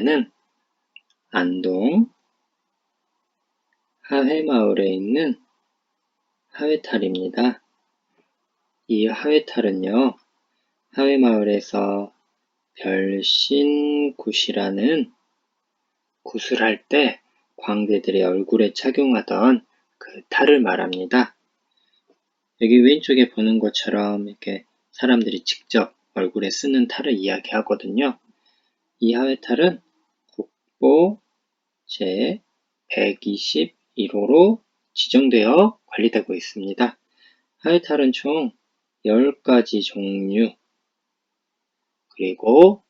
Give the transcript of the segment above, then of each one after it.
번째는 안동 하회마을에 있는 하회탈입니다. 이 하회탈은요, 하회마을에서 별신굿이라는 굿을 할때 광대들의 얼굴에 착용하던 그 탈을 말합니다. 여기 왼쪽에 보는 것처럼 이렇게 사람들이 직접 얼굴에 쓰는 탈을 이야기하거든요. 이 하회탈은 국보 제 121호로 지정되어 관리되고 있습니다. 하회탈은 총 10가지 종류 그리고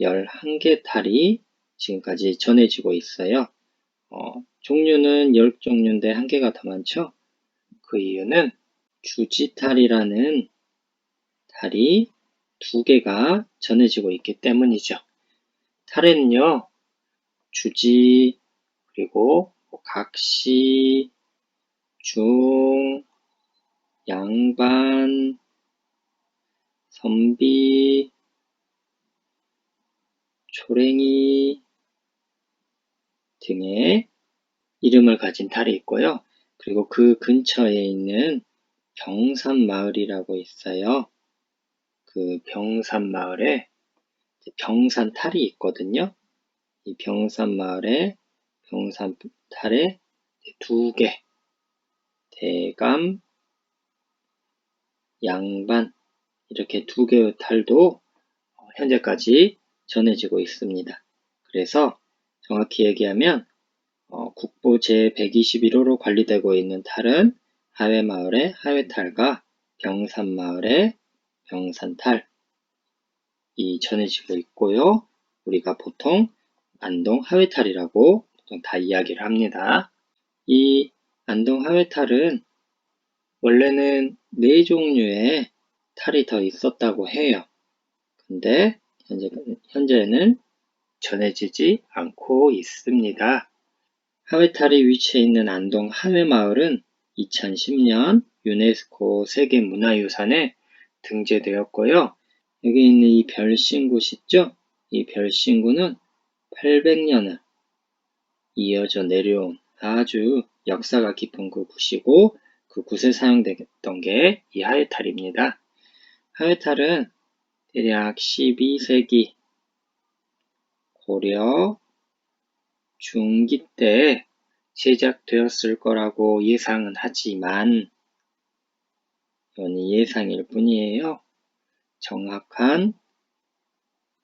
11개 탈이 지금까지 전해지고 있어요. 어, 종류는 10종류인데 한 개가 더 많죠? 그 이유는 주지탈이라는 탈이 두 개가 전해지고 있기 때문이죠. 탈에는요, 주지, 그리고 뭐 각시, 중, 양반, 선비, 초랭이 등의 이름을 가진 탈이 있고요. 그리고 그 근처에 있는 병산마을이라고 있어요. 그 병산마을에 병산탈이 있거든요. 이 병산마을에 병산탈에 두 개, 대감, 양반 이렇게 두 개의 탈도 현재까지 전해지고 있습니다. 그래서 정확히 얘기하면 어, 국보 제121호로 관리되고 있는 탈은 하회마을의 하회탈과 병산마을의 병산탈이 전해지고 있고요. 우리가 보통 안동 하회탈이라고 다 이야기를 합니다. 이 안동 하회탈은 원래는 네 종류의 탈이 더 있었다고 해요. 근데 현재, 현재는 전해지지 않고 있습니다. 하회탈이 위치해 있는 안동 하회마을은 2010년 유네스코 세계문화유산에 등재되었고요. 여기 있는 이 별신굿 있죠? 이 별신굿은 800년을 이어져 내려온 아주 역사가 깊은 그 굿이고 그 굿에 사용됐던 게 이 하회탈입니다. 하회탈은 대략 12세기 고려 중기 때 제작되었을 거라고 예상은 하지만 이건 예상일 뿐이에요. 정확한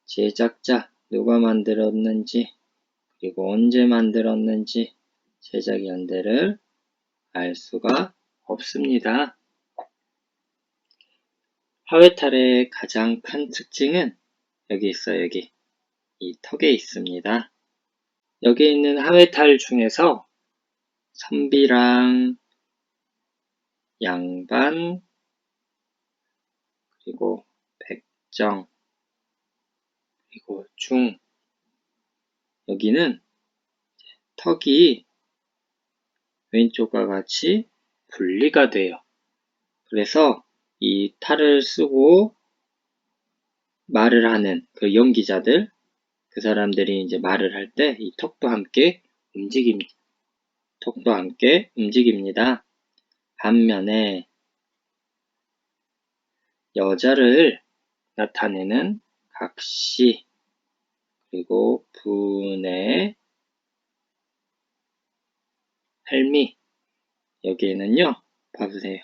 제작자 누가 만들었는지 그리고 언제 만들었는지 제작 연대를 알 수가 없습니다. 하회탈의 가장 큰 특징은 여기 있어요. 여기 이 턱에 있습니다. 여기 있는 하회탈 중에서 선비랑 양반 그리고 백정 그리고 중 여기는 턱이 왼쪽과 같이 분리가 돼요. 그래서 이 탈을 쓰고 말을 하는 그 연기자들, 그 사람들이 이제 말을 할 때 이 턱도 함께 움직입니다. 턱도 함께 움직입니다. 반면에 여자를 나타내는 각시, 그리고 분의 할미, 여기에는요, 봐보세요.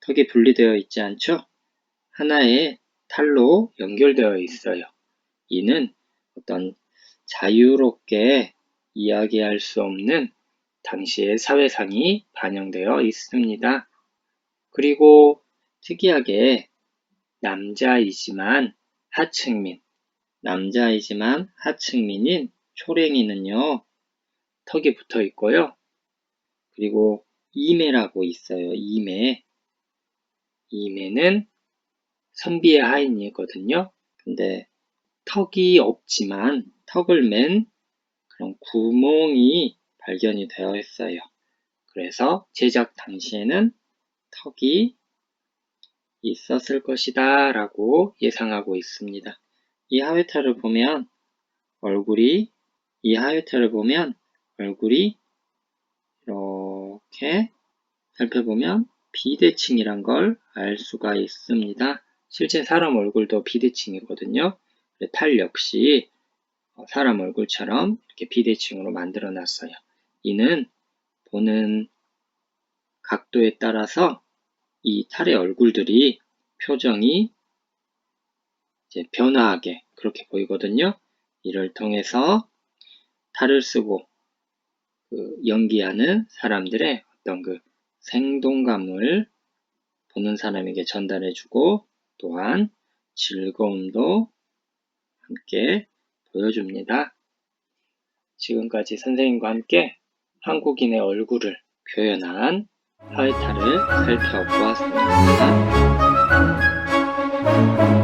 턱이 분리되어 있지 않죠? 하나의 탈로 연결되어 있어요. 이는 어떤 자유롭게 이야기할 수 없는 당시의 사회상이 반영되어 있습니다. 그리고 특이하게 남자이지만 하층민, 남자이지만 하층민인 초랭이는요, 턱이 붙어 있고요. 그리고 이매라고 있어요. 이매. 이매는 선비의 하인이거든요. 근데 턱이 없지만 턱을 맨 그런 구멍이 발견이 되어 있어요. 그래서 제작 당시에는 턱이 있었을 것이다 라고 예상하고 있습니다. 이 하회탈을 보면 얼굴이 이 하회탈을 보면 얼굴이 이렇게 살펴보면 비대칭이란 걸 알 수가 있습니다. 실제 사람 얼굴도 비대칭이거든요. 탈 역시 어, 사람 얼굴처럼 이렇게 비대칭으로 만들어 놨어요. 이는 보는 각도에 따라서 이 탈의 얼굴들이 표정이 이제 변화하게 그렇게 보이거든요. 이를 통해서 탈을 쓰고 그 연기하는 사람들의 어떤 그 생동감을 보는 사람에게 전달해주고 또한 즐거움도 함께 보여줍니다. 지금까지 선생님과 함께 한국인의 얼굴을 표현한 파이타를 살펴보았습니다.